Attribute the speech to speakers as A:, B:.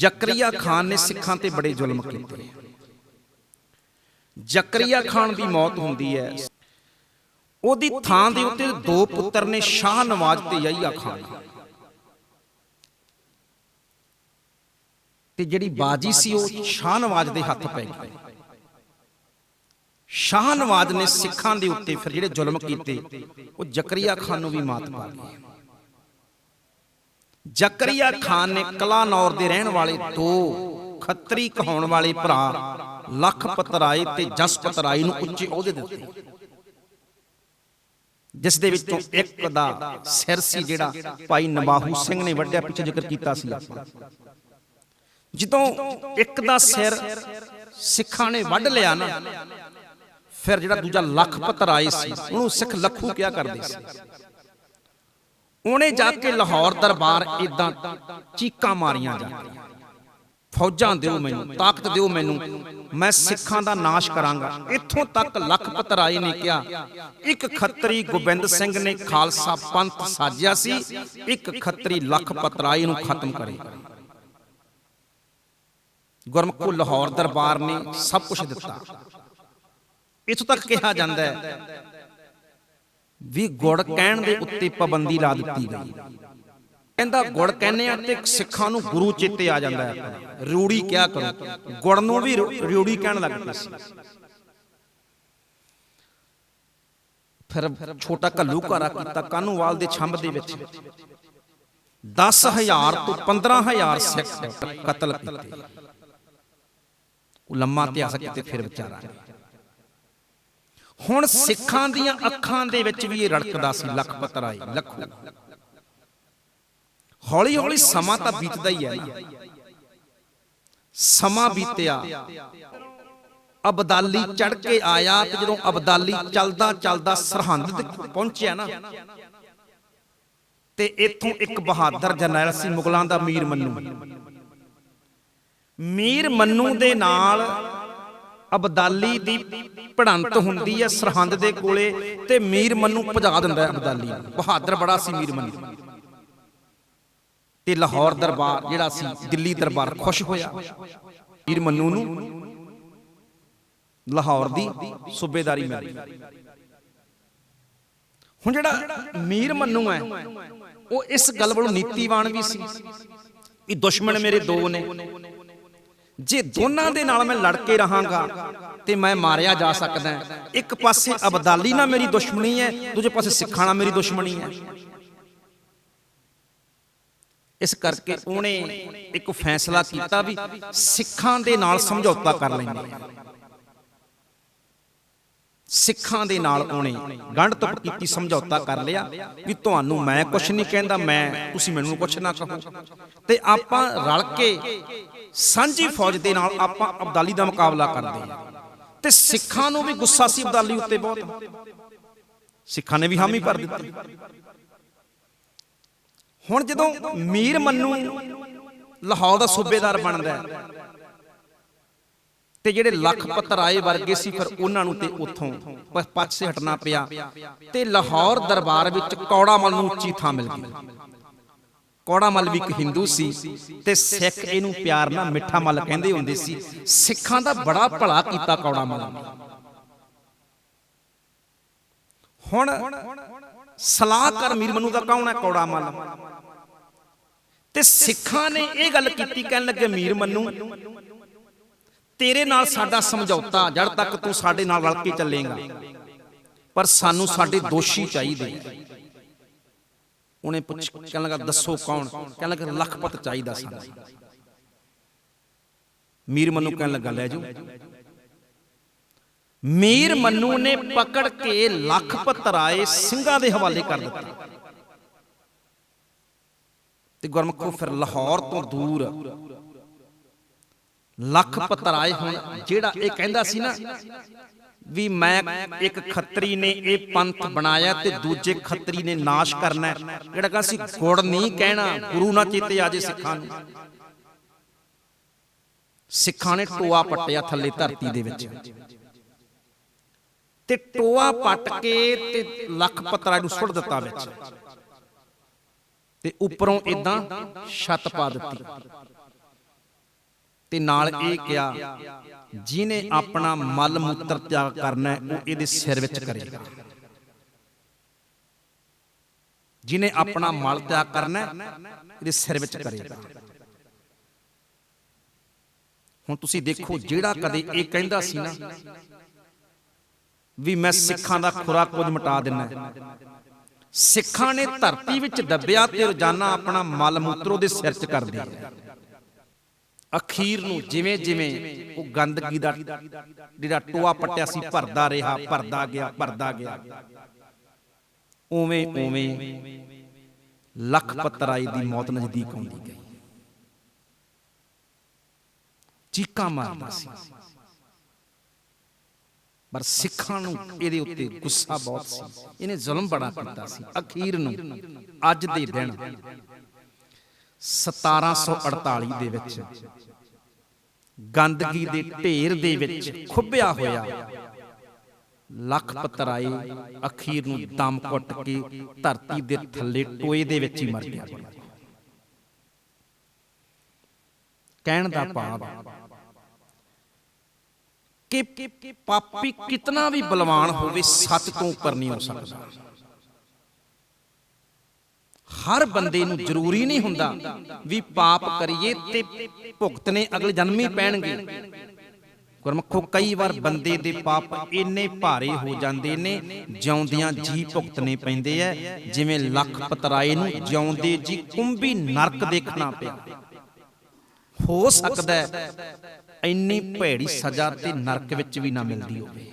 A: ਜ਼ਕਰੀਆ ਖਾਨ ਨੇ ਸਿੱਖਾਂ ਤੇ ਬੜੇ ਜ਼ੁਲਮ ਕੀਤੇ। ਜ਼ਕਰੀਆ ਖਾਨ ਦੀ ਮੌਤ ਹੁੰਦੀ ਹੈ। ਉਹਦੀ ਥਾਂ ਦੇ ਉੱਤੇ ਦੋ ਪੁੱਤਰ ਨੇ ਸ਼ਾਹ ਨਵਾਜ਼ ਤੇ ਯਹੀਆ ਖਾਨ। ਤੇ ਜਿਹੜੀ ਬਾਜੀ ਸੀ, ਉਹ ਸ਼ਾਹ ਨਵਾਜ਼ ਦੇ ਹੱਥ ਪੈ ਗਈ। ਸ਼ਾਹ ਨਵਾਜ਼ ਨੇ ਸਿੱਖਾਂ ਦੇ ਉੱਤੇ ਫਿਰ ਜਿਹੜੇ ਜ਼ੁਲਮ ਕੀਤੇ, ਉਹ ਜ਼ਕਰੀਆ ਖਾਨ ਨੂੰ ਵੀ ਮਾਤ ਪਾ ਗਈ। ਜ਼ਕਰੀਆ ਖਾਨ ਨੇ ਕਲਾਨੌਰ ਦੇ ਰਹਿਣ ਵਾਲੇ ਦੋ ਖੱਤਰੀ ਕਹਾਉਣ ਵਾਲੇ ਭਰਾ ਲੱਖ ਪਤਰਾਏ ਤੇ ਜਸ ਪਤਰਾਈ ਨੂੰ ਉੱਚੇ ਅਹੁਦੇ ਦਿੱਤੇ। ਜਿਸ ਦੇ ਵਿੱਚੋਂ ਇੱਕ ਦਾ ਸਿਰ ਸੀ ਜਿਹੜਾ ਭਾਈ ਨਵਾਹੂ ਸਿੰਘ ਨੇ ਵੱਡਿਆ ਪਿੱਛੇ ਜ਼ਿਕਰ ਕੀਤਾ ਸੀ। ਜਦੋਂ ਇੱਕ ਦਾ ਸਿਰ ਸਿੱਖਾਂ ਨੇ ਵੱਢ ਲਿਆ ਨਾ, ਫਿਰ ਜਿਹੜਾ ਦੂਜਾ ਲੱਖ ਪਤਰਾਏ ਸੀ, ਉਹਨੂੰ ਸਿੱਖ ਲੱਖੂ ਕਿਹਾ ਕਰਦੇ ਸੀ? ਉਹਨੇ ਜਾ ਕੇ ਲਾਹੌਰ ਦਰਬਾਰ ਇਦਾਂ ਚੀਕਾਂ ਮਾਰੀਆਂ ਜਾ। ਫੌਜਾਂ ਦਿਓ ਮੈਨੂੰ ਤਾਕਤ ਦਿਓ ਮੈਨੂੰ ਮੈਂ ਸਿੱਖਾਂ ਦਾ ਨਾਸ਼ ਕਰਾਂਗਾ। ਇੱਥੋਂ ਤੱਕ ਲੱਖ ਪਤਰਾਏ ਨੇ ਕਿਹਾ ਇੱਕ ਖੱਤਰੀ ਗੋਬਿੰਦ ਸਿੰਘ ਨੇ ਖਾਲਸਾ ਪੰਥ ਸਾਜਿਆ ਸੀ ਇੱਕ ਖੱਤਰੀ ਲੱਖ ਪਤਰਾਏ ਨੂੰ ਖਤਮ ਕਰੇਗਾ ਗੁਰਮੁਖੋ ਲਾਹੌਰ ਦਰਬਾਰ ਨੇ ਸਭ ਕੁਝ ਦਿੱਤਾ। ਇੱਥੋਂ ਤੱਕ ਕਿਹਾ ਜਾਂਦਾ ਹੈ ਵੀ ਗੁੜ ਕਹਿਣ ਦੇ ਉੱਤੇ ਪਾਬੰਦੀ ਲਾ ਦਿੱਤੀ ਗਈ। ਕਹਿੰਦਾ ਗੁੜ ਕਹਿੰਦੇ ਆ ਤੇ ਸਿੱਖਾਂ ਨੂੰ ਗੁਰੂ ਚੇਤੇ ਆ ਜਾਂਦਾ ਹੈ। ਆਪਣਾ ਰਿਊੜੀ ਕਿਹਾ ਕਰੋ? ਗੁੜ ਨੂੰ ਵੀ ਰਿਊ- ਕਹਿਣ ਲੱਗ ਪਏ ਸੀ। ਫਿਰ ਛੋਟਾ ਕੱਲੂ ਘਾਰਾ ਕੀਤਾ ਕਾਨੂੰਵਾਲ ਦੇ ਛੰਭ ਦੇ ਵਿੱਚ। 10000 ਤੋਂ 15000 ਸਿੱਖ ਕਤਲ ਕੀਤੇ। ਉਹ ਲੰਮਾ ਇਤਿਹਾਸ ਕਿਤੇ ਫਿਰ ਵਿਚਾਰਾਂਗੇ। ਹੁਣ ਸਿੱਖਾਂ ਦੀਆਂ ਅੱਖਾਂ ਦੇ ਵਿੱਚ ਵੀ ਇਹ ਰੜਕਦਾ ਸੀ, ਲੱਖ ਪਤਰਾਈ ਲੱਖੂ। ਹੌਲੀ ਹੌਲੀ ਸਮਾਂ ਤਾਂ ਬੀਤਦਾ ਹੀ ਹੈ ਨਾ। ਸਮਾਂ ਬੀਤਿਆ। ਅਬਦਾਲੀ ਚੜ ਕੇ ਆਇਆ ਤੇ ਜਦੋਂ ਅਬਦਾਲੀ ਚੱਲਦਾ ਚੱਲਦਾ ਸਰਹੰਦ ਤੇ ਪਹੁੰਚਿਆ ਨਾ, ਤੇ ਇੱਥੋਂ ਇੱਕ ਬਹਾਦਰ ਜਰਨੈਲ ਸੀ ਮੁਗਲਾਂ ਦਾ ਮੀਰ ਮੰਨੂ। ਮੀਰ ਮੰਨੂ ਦੇ ਨਾਲ ਅਬਦਾਲੀ ਦੀ ਪੜੰਤ ਹੁੰਦੀ ਹੈ ਸਰਹੰਦ ਦੇ ਕੋਲੇ ਤੇ ਮੀਰ ਮੰਨੂ ਭਜਾ ਦਿੰਦਾ ਹੈ ਅਬਦਾਲੀ ਬਹਾਦਰ ਬੜਾ ਸੀ ਮੀਰ ਮੰਨੂ। ਤੇ ਲਾਹੌਰ ਦਰਬਾਰ ਜਿਹੜਾ ਸੀ, ਦਿੱਲੀ ਦਰਬਾਰ ਖੁਸ਼ ਹੋਇਆ। ਮੀਰ ਮੰਨੂ ਨੂੰ ਲਾਹੌਰ ਦੀ ਸੂਬੇਦਾਰੀ ਮਿਲੀ ਹੁਣ ਜਿਹੜਾ ਮੀਰ ਮੰਨੂ ਹੈ, ਉਹ ਇਸ ਗੱਲ ਵੱਲੋਂ ਨੀਤੀਵਾਨ ਵੀ ਸੀ। ਇਹ ਦੁਸ਼ਮਣ ਮੇਰੇ ਦੋ ਨੇ। ਜੇ ਦੋਨਾਂ ਦੇ ਨਾਲ ਮੈਂ ਲੜ ਕੇ ਰਹਾਂਗਾ ਤੇ ਮੈਂ ਮਾਰਿਆ ਜਾ ਸਕਦਾ ਇੱਕ ਪਾਸੇ ਅਬਦਾਲੀ ਨਾਲ ਮੇਰੀ ਦੁਸ਼ਮਣੀ ਹੈ, ਦੂਜੇ ਪਾਸੇ ਸਿੱਖਾਂ ਨਾਲ ਮੇਰੀ ਦੁਸ਼ਮਣੀ ਹੈ। ਇਸ ਕਰਕੇ ਉਹਨੇ ਇੱਕ ਫੈਸਲਾ ਕੀਤਾ ਵੀ ਸਿੱਖਾਂ ਦੇ ਨਾਲ ਸਮਝੌਤਾ ਕਰ ਲੈਂਦੇ ਆ ਸਿੱਖਾਂ ਦੇ ਨਾਲ ਉਹਨੇ ਗੰਢ ਤੁਪ ਕੀਤੀ, ਸਮਝੌਤਾ ਕਰ ਲਿਆ ਕਿ ਤੁਹਾਨੂੰ ਮੈਂ ਕੁਝ ਨਹੀਂ ਕਹਿੰਦਾ, ਮੈਂ, ਤੁਸੀਂ ਮੈਨੂੰ ਕੁਝ ਨਾ ਕਹੋ। ਤੇ ਆਪਾਂ ਰਲ ਕੇ ਸਾਂਝੀ ਫੌਜ ਦੇ ਨਾਲ ਆਪਾਂ ਅਬਦਾਲੀ ਦਾ ਮੁਕਾਬਲਾ ਕਰਦੇ ਹਾਂ। ਤੇ ਸਿੱਖਾਂ ਨੂੰ ਵੀ ਗੁੱਸਾ ਸੀ ਅਬਦਾਲੀ ਉੱਤੇ ਬਹੁਤ। ਸਿੱਖਾਂ ਨੇ ਵੀ ਹਾਮੀ ਭਰ ਦਿੱਤੀ। ਹੁਣ ਜਦੋਂ ਮੀਰ ਮੰਨੂ ਲਾਹੌਰ ਦਾ ਸੂਬੇਦਾਰ ਬਣਦਾ ਹੈ ਤੇ ਜਿਹੜੇ ਲੱਖ ਪਤਰਾਏ ਵਰਗੇ ਸੀ ਫਿਰ ਉਹਨਾਂ ਨੂੰ ਤੇ ਉੱਥੋਂ ਪਾਸੇ ਹਟਣਾ ਪਿਆ। ਤੇ ਲਾਹੌਰ ਦਰਬਾਰ ਵਿੱਚ ਕੌੜਾ ਮਲ ਨੂੰ ਉੱਚੀ ਥਾਂ ਮਿਲ ਗਈ। ਕੌੜਾ ਮਲ ਵੀ ਇੱਕ ਹਿੰਦੂ ਸੀ ਤੇ ਸਿੱਖ ਇਹਨੂੰ ਪਿਆਰ ਨਾਲ ਮਿੱਠਾ ਮਲ ਕਹਿੰਦੇ ਹੁੰਦੇ ਸੀ। ਸਿੱਖਾਂ ਦਾ ਬੜਾ ਭਲਾ ਕੀਤਾ ਕੌੜਾ ਮਲ ਨੇ। ਹੁਣ ਸਲਾਹਕਾਰ ਮੀਰ ਮਨੂ ਦਾ ਕੌਣ ਹੈ ਕੌੜਾ ਮਲ ਤੇ ਸਿੱਖਾਂ ਨੇ ਇਹ ਗੱਲ ਕੀਤੀ ਕਹਿਣ ਲੱਗੇ ਮੀਰ ਮੰਨੂ ਤੇਰੇ ਨਾਲ ਸਾਡਾ ਸਮਝੌਤਾ, ਜਦ ਤੱਕ ਤੂੰ ਸਾਡੇ ਨਾਲ ਰਲ ਕੇ ਚੱਲੇਗਾ। ਪਰ ਸਾਨੂੰ ਸਾਡੇ ਦੋਸ਼ੀ ਚਾਹੀਦੇ ਉਹਨੇ ਪੁੱਛ ਕਹਿਣ ਲੱਗਾ, ਦੱਸੋ ਕੌਣ? ਕਹਿਣ ਲੱਗਾ, ਲਖਪਤ ਚਾਹੀਦਾ ਸਾਨੂੰ। ਮੀਰ ਮਨੂ ਕਹਿਣ ਲੱਗਾ, ਲੈ ਜਾਓ। ਮੀਰ ਮਨੂ ਨੇ ਪਕੜ ਕੇ ਲਖਪਤ ਰਾਏ ਸਿੰਘਾਂ ਦੇ ਹਵਾਲੇ ਕਰ ਦਿੱਤਾ। ਤੇ ਗੁਰਮਖੋ ਫਿਰ ਲਾਹੌਰ ਤੋਂ ਦੂਰ ਲੱਖ ਪਤਰਾਏ ਹੁਣ ਜਿਹੜਾ ਇਹ ਕਹਿੰਦਾ ਸੀ ਨਾ ਵੀ ਮੈਂ ਇੱਕ ਖੱਤਰੀ ਨੇ ਇਹ ਪੰਥ ਬਣਾਇਆ ਤੇ ਦੂਜੇ ਖੱਤਰੀ ਨੇ ਨਾਸ਼ ਕਰਨਾ। ਜਿਹੜਾ ਕਹਿੰਦਾ ਸੀ ਗੁੜ ਨਹੀਂ ਕਹਿਣਾ ਗੁਰੂ ਨਾ ਚੇਤੇ ਆਜੇ ਸਿੱਖਾਂ ਨੂੰ। ਸਿੱਖਾਂ ਨੇ ਟੋਆ ਪੱਟਿਆ ਥੱਲੇ ਧਰਤੀ ਦੇ ਵਿੱਚ। ਤੇ ਟੋਆ ਪੱਟ ਕੇ ਤੇ ਲੱਖ ਪਤਰਾਏ ਨੂੰ ਸੁੱਟ ਦਿੱਤਾ ਵਿੱਚ। ਤੇ ਉੱਪਰੋਂ ਇਦਾਂ ਛੱਤ ਪਾ ਦਿੱਤੀ। ਤੇ ਨਾਲ ਇਹ ਕਿਹਾ ਜਿਹਨੇ ਆਪਣਾ ਮਲ ਮੂਤਰ ਤਿਆਗ ਕਰਨਾ ਹੈ, ਉਹ ਇਹਦੇ ਸਿਰ ਵਿੱਚ ਕਰੇਗਾ ਜਿਹਨੇ ਆਪਣਾ ਮਲ ਤਿਆਗ ਕਰਨਾ ਹੈ, ਇਹਦੇ ਸਿਰ ਵਿੱਚ ਕਰੇਗਾ ਹੁਣ ਤੁਸੀਂ ਦੇਖੋ ਜਿਹੜਾ ਕਦੇ ਇਹ ਕਹਿੰਦਾ ਸੀ ਨਾ ਵੀ ਮੈਂ ਸਿੱਖਾਂ ਦਾ ਖੁਰਾ ਕੁਝ ਮਿਟਾ ਦਿੰਨਾ। ਸਿੱਖਾਂ ਨੇ ਧਰਤੀ ਵਿੱਚ ਦੱਬਿਆ ਤੇ ਰੋਜ਼ਾਨਾ ਆਪਣਾ ਮਲ ਮੂਤਰ ਉਹਦੇ ਸਿਰ 'ਚ ਕਰਦੇ ਆ ਅਖੀਰ ਨੂੰ ਜਿਵੇਂ ਜਿਵੇਂ ਉਹ ਗੰਦਗੀ ਦਾ ਜਿਹੜਾ ਟੋਆ ਪੱਟਿਆ ਸੀ, ਭਰਦਾ ਰਿਹਾ, ਭਰਦਾ ਗਿਆ ਭਰਦਾ ਗਿਆ। ਉਵੇਂ ਉਵੇਂ ਲੱਖ ਪਤਰਾਈ ਦੀ ਮੌਤ ਨਜ਼ਦੀਕ ਆਉਂਦੀ ਗਈ। ਚੀਕਾਂ ਮਾਰਦਾ ਸੀ। ਪਰ ਸਿੱਖਾਂ ਨੂੰ ਇਹਦੇ ਉੱਤੇ ਗੁੱਸਾ ਬਹੁਤ ਸੀ। ਇਹਨੇ ਜ਼ੁਲਮ ਬੜਾ ਕੀਤਾ ਸੀ। ਅਖੀਰ ਨੂੰ ਅੱਜ ਦੇ ਦਿਨ 1748 ਦੇ ਵਿੱਚ ਗੰਦਗੀ ਦੇ ਢੇਰ ਦੇ ਵਿੱਚ ਖੁੱਬਿਆ ਹੋਇਆ। ਲੱਖ ਪਤਰਾਏ ਅਖੀਰ ਨੂੰ ਦਮ ਘੁੱਟ ਕੇ ਧਰਤੀ ਦੇ ਥੱਲੇ ਟੋਏ ਦੇ ਵਿੱਚ ਹੀ ਮਰ ਗਿਆ। ਕਹਿਣ ਦਾ ਭਾਵ ਕਿ ਪਾਪੀ ਕਿਤਨਾ ਵੀ ਬਲਵਾਨ ਹੋਵੇ, ਸੱਚ ਤੋਂ ਉੱਪਰ ਨਹੀਂ ਹੋ ਸਕਦਾ। ਹਰ ਬੰਦੇ ਨੂੰ ਜ਼ਰੂਰੀ ਨਹੀਂ ਹੁੰਦਾ ਵੀ ਪਾਪ ਕਰੀਏ ਤੇ ਭੁਗਤਨੇ ਅਗਲੇ ਜਨਮ ਹੀ ਪੈਣਗੇ। ਗੁਰਮਖੋ, ਕਈ ਵਾਰ ਬੰਦੇ ਦੇ ਪਾਪ ਇੰਨੇ ਭਾਰੇ ਹੋ ਜਾਂਦੇ ਨੇ, ਜਿਉਂਦਿਆਂ ਜੀ ਭੁਗਤਨੇ ਪੈਂਦੇ ਐ, ਜਿਵੇਂ ਲੱਖ ਪਤਰਾਏ ਨੂੰ ਜਿਉਂਦੇ ਜੀ ਕੁੰਭੀ ਨਰਕ ਦੇਖਣਾ ਪਿਆ। ਹੋ ਸਕਦਾ ਹੈ ਇੰਨੀ ਭੈੜੀ ਸਜ਼ਾ ਤੇ ਨਰਕ ਵਿੱਚ ਵੀ ਨਾ ਮਿਲਦੀ ਹੋਵੇ।